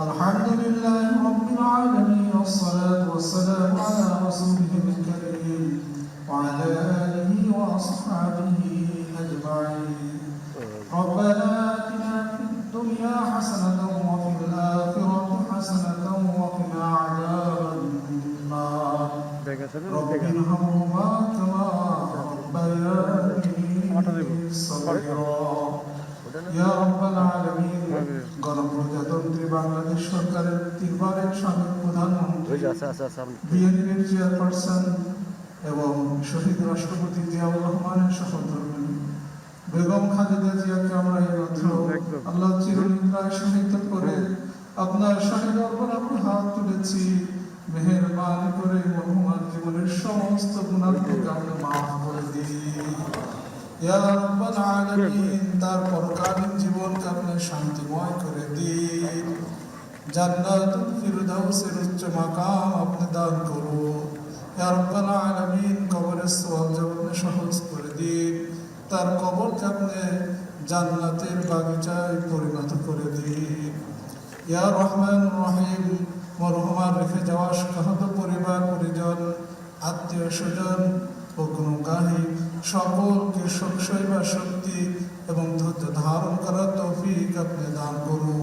الحمد لله رب العالمين والصلاة والسلام على رسوله الكريم وعلى آله وأصحابه أجمعين. ربنا آتنا في الدنيا حسنة وفي الآخرة حسنة وقنا عذاب النار. رب ارحمهما كما ربياني صغيرا. يا رب العالمين সরকারের তিনবারের সাবেক প্রধানমন্ত্রী বিএনপির চেয়ারপারসন এবং শহীদ রাষ্ট্রপতি জিয়াউর রহমানের সহধর্মী বেগম খালেদা জিয়াকে আমরা এই মাত্র আল্লাহ চিরনিদ্রায় সহিত করে আপনার শাহী দরবার আমরা হাত তুলেছি। মেহেরবানি করে মহম্মদ জীবনের সমস্ত গুণাগুলোকে আপনি মাফ করে দিন ইয়া রাব্বাল আলামিন তার পরকালীন জীবনকে আপনি শান্তিময় করে দিন। ফিরদাউসের উচ্চ মাকাম, আপনি দান ইয়া আলামিন, কবরের সহজ করে দিন। তার জান্নাতের বাগিচায় পরিণত করে দিন। ইয়া রহমান রহিম, মরহুমার রেখে যাওয়া সহত পরিবার, পরিজন, আত্মীয় স্বজন ও গুণগাহী সকলকে শৈবা শক্তি এবং ধৈর্য ধারণ করার তৌফিক আপনি দান করুন।